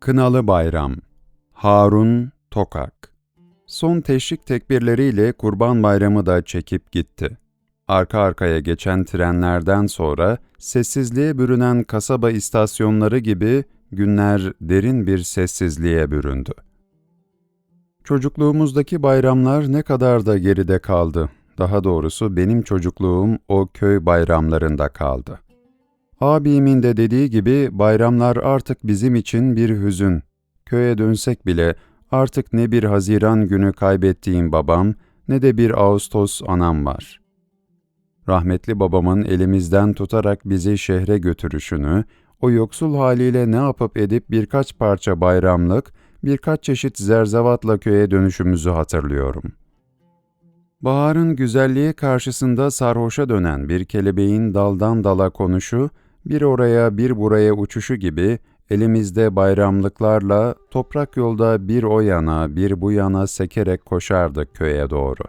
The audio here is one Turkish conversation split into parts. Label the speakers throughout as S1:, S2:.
S1: Kınalı Bayram Harun Tokak Son teşrik tekbirleriyle Kurban Bayramı da çekip gitti. Arka arkaya geçen trenlerden sonra sessizliğe bürünen kasaba istasyonları gibi günler derin bir sessizliğe büründü. Çocukluğumuzdaki bayramlar ne kadar da geride kaldı. Daha doğrusu benim çocukluğum o köy bayramlarında kaldı. Abimin de dediği gibi bayramlar artık bizim için bir hüzün. Köye dönsek bile artık ne bir Haziran günü kaybettiğim babam ne de bir Ağustos anam var. Rahmetli babamın elimizden tutarak bizi şehre götürüşünü, o yoksul haliyle ne yapıp edip birkaç parça bayramlık, birkaç çeşit zerzevatla köye dönüşümüzü hatırlıyorum. Baharın güzelliği karşısında sarhoşa dönen bir kelebeğin daldan dala konuşu, bir oraya bir buraya uçuşu gibi elimizde bayramlıklarla toprak yolda bir o yana bir bu yana sekerek koşardık köye doğru.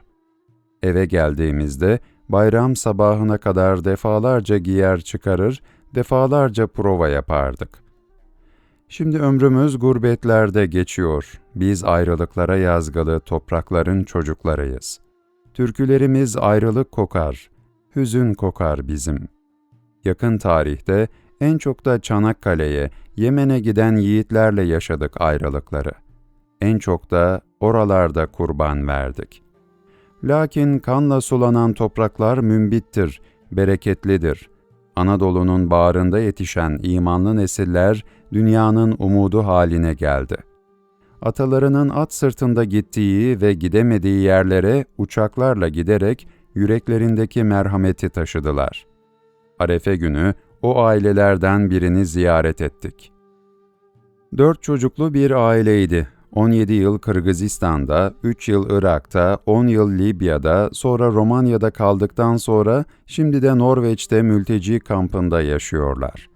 S1: Eve geldiğimizde bayram sabahına kadar defalarca giyer çıkarır, defalarca prova yapardık. Şimdi ömrümüz gurbetlerde geçiyor. Biz ayrılıklara yazgılı toprakların çocuklarıyız. Türkülerimiz ayrılık kokar, hüzün kokar bizim. Yakın tarihte en çok da Çanakkale'ye, Yemen'e giden yiğitlerle yaşadık ayrılıkları. En çok da oralarda kurban verdik. Lakin kanla sulanan topraklar mümbittir, bereketlidir. Anadolu'nun bağrında yetişen imanlı nesiller dünyanın umudu haline geldi. Atalarının at sırtında gittiği ve gidemediği yerlere uçaklarla giderek yüreklerindeki merhameti taşıdılar. Arefe günü o ailelerden birini ziyaret ettik. Dört çocuklu bir aileydi. 17 yıl Kırgızistan'da, 3 yıl Irak'ta, 10 yıl Libya'da, sonra Romanya'da kaldıktan sonra şimdi de Norveç'te mülteci kampında yaşıyorlar.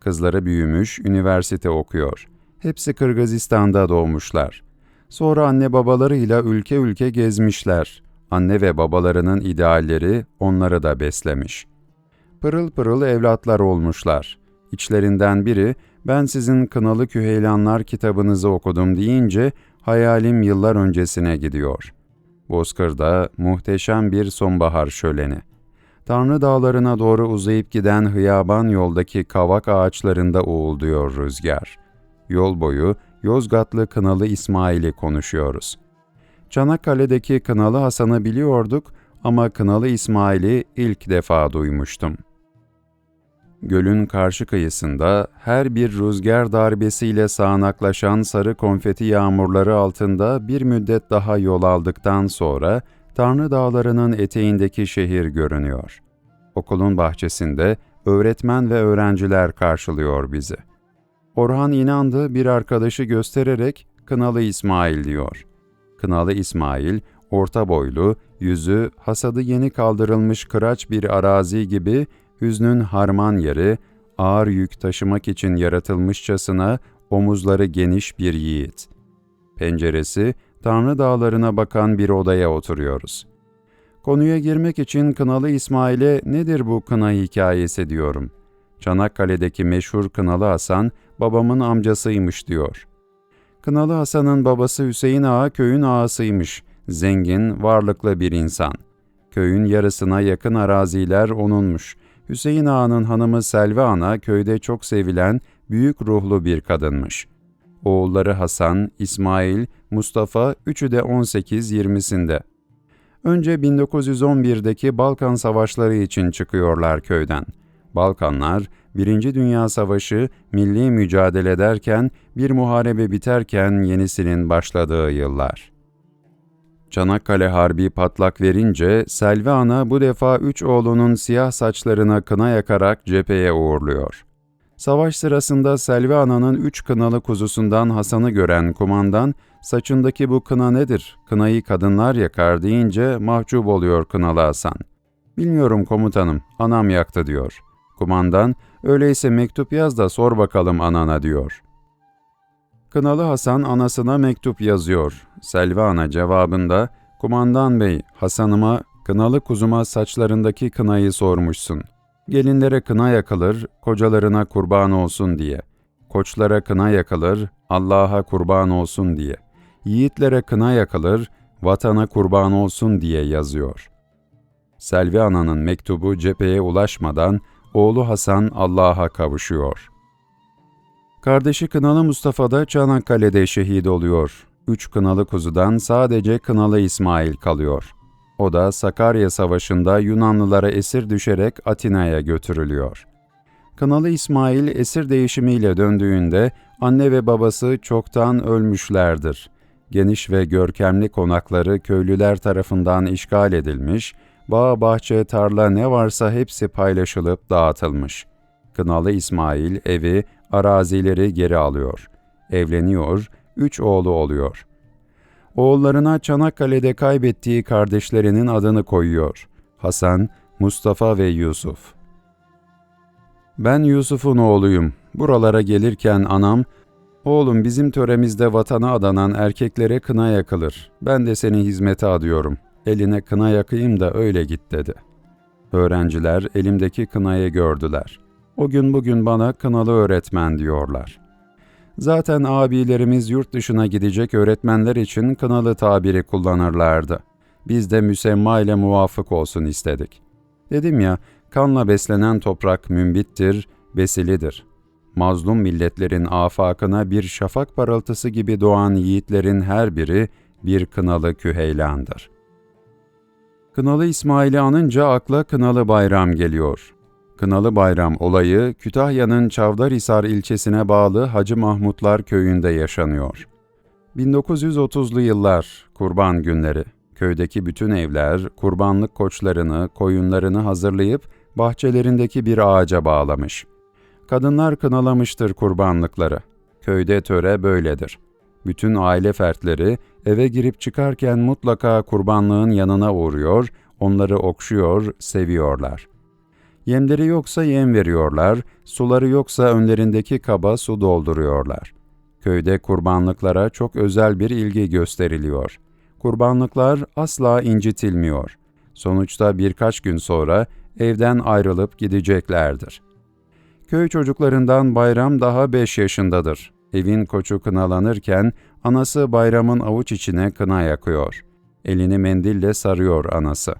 S1: Kızları büyümüş, üniversite okuyor. Hepsi Kırgızistan'da doğmuşlar. Sonra anne babalarıyla ülke ülke gezmişler. Anne ve babalarının idealleri onları da beslemiş. Pırıl pırıl evlatlar olmuşlar. İçlerinden biri, ben sizin Kınalı Küheylanlar kitabınızı okudum deyince hayalim yıllar öncesine gidiyor. Bozkır'da muhteşem bir sonbahar şöleni. Tanrı dağlarına doğru uzayıp giden hıyaban yoldaki kavak ağaçlarında uğulduyor rüzgar. Yol boyu Yozgatlı Kınalı İsmail'i konuşuyoruz. Çanakkale'deki Kınalı Hasan'ı biliyorduk ama Kınalı İsmail'i ilk defa duymuştum.'' Gölün karşı kıyısında her bir rüzgar darbesiyle sağanaklaşan sarı konfeti yağmurları altında bir müddet daha yol aldıktan sonra Tanrı Dağları'nın eteğindeki şehir görünüyor. Okulun bahçesinde öğretmen ve öğrenciler karşılıyor bizi. Orhan inandı bir arkadaşı göstererek Kınalı İsmail diyor. Kınalı İsmail, orta boylu, yüzü hasadı yeni kaldırılmış kıraç bir arazi gibi hüznün harman yeri, ağır yük taşımak için yaratılmışçasına omuzları geniş bir yiğit. Penceresi, Tanrı dağlarına bakan bir odaya oturuyoruz. Konuya girmek için Kınalı İsmail'e nedir bu kına hikayesi diyorum. Çanakkale'deki meşhur Kınalı Hasan, babamın amcasıymış diyor. Kınalı Hasan'ın babası Hüseyin Ağa köyün ağasıymış, zengin, varlıklı bir insan. Köyün yarısına yakın araziler onunmuş. Hüseyin Ağa'nın hanımı Selvi Ana köyde çok sevilen, büyük ruhlu bir kadınmış. Oğulları Hasan, İsmail, Mustafa üçü de 18-20'sinde. Önce 1911'deki Balkan Savaşları için çıkıyorlar köyden. Balkanlar, Birinci Dünya Savaşı milli mücadele ederken, bir muharebe biterken yenisinin başladığı yıllar. Çanakkale Harbi patlak verince Selvi Ana bu defa üç oğlunun siyah saçlarına kına yakarak cepheye uğurluyor. Savaş sırasında Selvi Ana'nın üç kınalı kuzusundan Hasan'ı gören kumandan, saçındaki bu kına nedir, kınayı kadınlar yakar deyince mahcup oluyor kınalı Hasan. Bilmiyorum komutanım, anam yaktı diyor. Kumandan, öyleyse mektup yaz da sor bakalım anana diyor.'' Kınalı Hasan anasına mektup yazıyor. Selvi Ana cevabında, Kumandan Bey, Hasan'ıma, kınalı kuzuma saçlarındaki kınayı sormuşsun. Gelinlere kına yakılır, kocalarına kurban olsun diye. Koçlara kına yakılır, Allah'a kurban olsun diye. Yiğitlere kına yakılır, vatana kurban olsun diye yazıyor. Selvi Ana'nın mektubu cepheye ulaşmadan oğlu Hasan Allah'a kavuşuyor. Kardeşi Kınalı Mustafa da Çanakkale'de şehit oluyor. Üç kınalı kuzudan sadece Kınalı İsmail kalıyor. O da Sakarya Savaşı'nda Yunanlılara esir düşerek Atina'ya götürülüyor. Kınalı İsmail esir değişimiyle döndüğünde anne ve babası çoktan ölmüşlerdir. Geniş ve görkemli konakları köylüler tarafından işgal edilmiş, bağ, bahçe, tarla ne varsa hepsi paylaşılıp dağıtılmış. Kınalı İsmail evi, arazileri geri alıyor. Evleniyor, üç oğlu oluyor. Oğullarına Çanakkale'de kaybettiği kardeşlerinin adını koyuyor. Hasan, Mustafa ve Yusuf. Ben Yusuf'un oğluyum. Buralara gelirken anam, Oğlum bizim töremizde vatana adanan erkeklere kına yakılır. Ben de seni hizmete adıyorum. Eline kına yakayım da öyle git dedi. Öğrenciler elimdeki kınayı gördüler. O gün bugün bana kınalı öğretmen diyorlar. Zaten abilerimiz yurt dışına gidecek öğretmenler için kınalı tabiri kullanırlardı. Biz de müsemma ile muvafık olsun istedik. Dedim ya, kanla beslenen toprak mümbittir, besilidir. Mazlum milletlerin afakına bir şafak parıltısı gibi doğan yiğitlerin her biri bir kınalı küheylandır. Kınalı İsmail'i anınca akla Kınalı Bayram geliyor. Kınalı Bayram olayı Kütahya'nın Çavdarhisar ilçesine bağlı Hacı Mahmutlar köyünde yaşanıyor. 1930'lu yıllar, kurban günleri. Köydeki bütün evler kurbanlık koçlarını, koyunlarını hazırlayıp bahçelerindeki bir ağaca bağlamış. Kadınlar kınalamıştır kurbanlıkları. Köyde töre böyledir. Bütün aile fertleri eve girip çıkarken mutlaka kurbanlığın yanına uğruyor, onları okşuyor, seviyorlar. Yemleri yoksa yem veriyorlar, suları yoksa önlerindeki kaba su dolduruyorlar. Köyde kurbanlıklara çok özel bir ilgi gösteriliyor. Kurbanlıklar asla incitilmiyor. Sonuçta birkaç gün sonra evden ayrılıp gideceklerdir. Köy çocuklarından Bayram daha beş yaşındadır. Evin koçu kınalanırken anası Bayram'ın avuç içine kına yakıyor. Elini mendille sarıyor anası.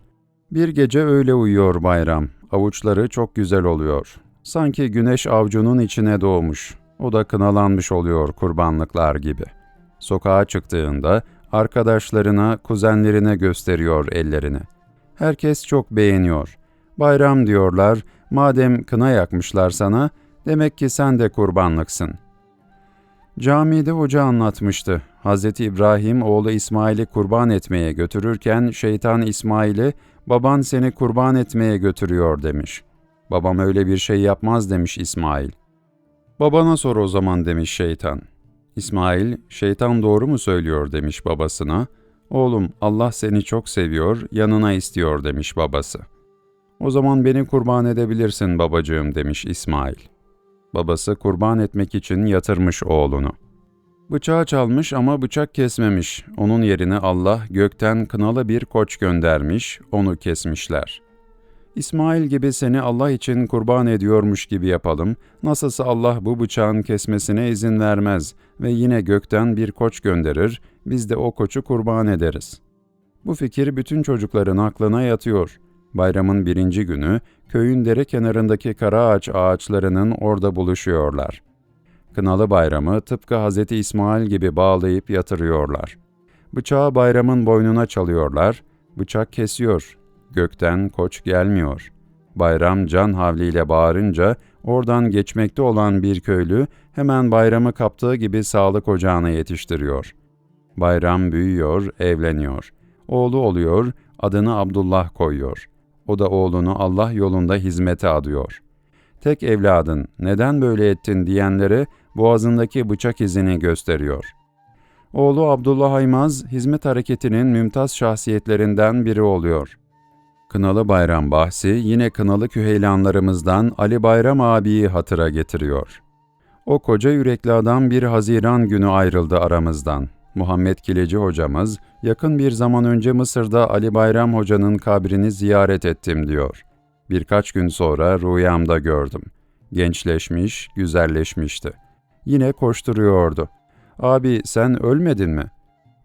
S1: Bir gece öyle uyuyor Bayram. Avuçları çok güzel oluyor. Sanki güneş avcunun içine doğmuş. O da kınalanmış oluyor kurbanlıklar gibi. Sokağa çıktığında arkadaşlarına, kuzenlerine gösteriyor ellerini. Herkes çok beğeniyor. Bayram diyorlar, madem kına yakmışlar sana, demek ki sen de kurbanlıksın. Camide hoca anlatmıştı. Hz. İbrahim oğlu İsmail'i kurban etmeye götürürken şeytan İsmail'i baban seni kurban etmeye götürüyor demiş. Babam öyle bir şey yapmaz demiş İsmail. Babana sor o zaman demiş şeytan. İsmail, şeytan doğru mu söylüyor demiş babasına. Oğlum Allah seni çok seviyor, yanına istiyor demiş babası. O zaman beni kurban edebilirsin babacığım demiş İsmail. Babası kurban etmek için yatırmış oğlunu. Bıçağı çalmış ama bıçak kesmemiş. Onun yerine Allah gökten kınalı bir koç göndermiş, onu kesmişler. İsmail gibi seni Allah için kurban ediyormuş gibi yapalım. Nasılsa Allah bu bıçağın kesmesine izin vermez ve yine gökten bir koç gönderir, biz de o koçu kurban ederiz. Bu fikir bütün çocukların aklına yatıyor. Bayramın birinci günü köyün dere kenarındaki kara ağaç ağaçlarının orada buluşuyorlar. Kınalı bayramı tıpkı Hz. İsmail gibi bağlayıp yatırıyorlar. Bıçağı bayramın boynuna çalıyorlar, bıçak kesiyor, gökten koç gelmiyor. Bayram can havliyle bağırınca oradan geçmekte olan bir köylü hemen bayramı kaptığı gibi sağlık ocağına yetiştiriyor. Bayram büyüyor, evleniyor. Oğlu oluyor, adını Abdullah koyuyor. O da oğlunu Allah yolunda hizmete adıyor. Tek evladın neden böyle ettin diyenlere boğazındaki bıçak izini gösteriyor. Oğlu Abdullah Aymaz, hizmet hareketinin mümtaz şahsiyetlerinden biri oluyor. Kınalı Bayram bahsi yine kınalı küheylanlarımızdan Ali Bayram abiyi hatıra getiriyor. O koca yürekli adam bir Haziran günü ayrıldı aramızdan. Muhammed Kileci hocamız, yakın bir zaman önce Mısır'da Ali Bayram hocanın kabrini ziyaret ettim diyor. Birkaç gün sonra rüyamda gördüm. Gençleşmiş, güzelleşmişti. Yine koşturuyordu. Abi sen ölmedin mi?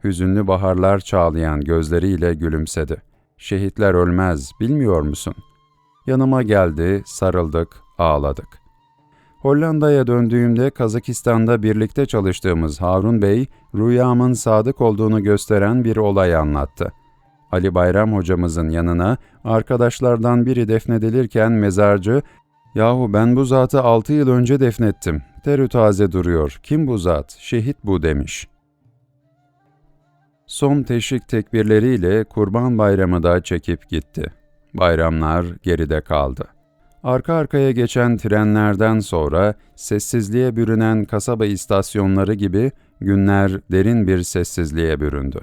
S1: Hüzünlü baharlar çağlayan gözleriyle gülümsedi. Şehitler ölmez, bilmiyor musun? Yanıma geldi, sarıldık, ağladık. Hollanda'ya döndüğümde Kazakistan'da birlikte çalıştığımız Harun Bey, rüyamın sadık olduğunu gösteren bir olay anlattı. Ali Bayram hocamızın yanına arkadaşlardan biri defnedilirken mezarcı, ''Yahu ben bu zatı altı yıl önce defnettim. Terü taze duruyor. Kim bu zat? Şehit bu.'' demiş. Son teşrik tekbirleriyle Kurban Bayramı da çekip gitti. Bayramlar geride kaldı. Arka arkaya geçen trenlerden sonra sessizliğe bürünen kasaba istasyonları gibi günler derin bir sessizliğe büründü.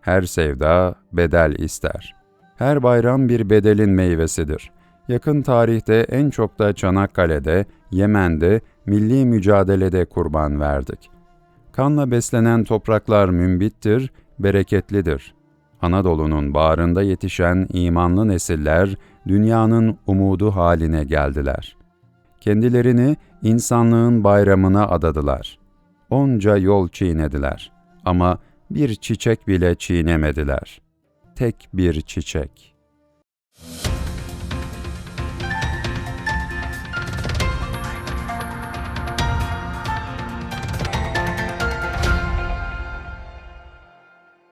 S1: Her sevda bedel ister. Her bayram bir bedelin meyvesidir. Yakın tarihte en çok da Çanakkale'de, Yemen'de, milli mücadelede kurban verdik. Kanla beslenen topraklar mümbittir, bereketlidir. Anadolu'nun bağrında yetişen imanlı nesiller dünyanın umudu haline geldiler. Kendilerini insanlığın bayramına adadılar. Onca yol çiğnediler ama bir çiçek bile çiğnemediler. Tek bir çiçek.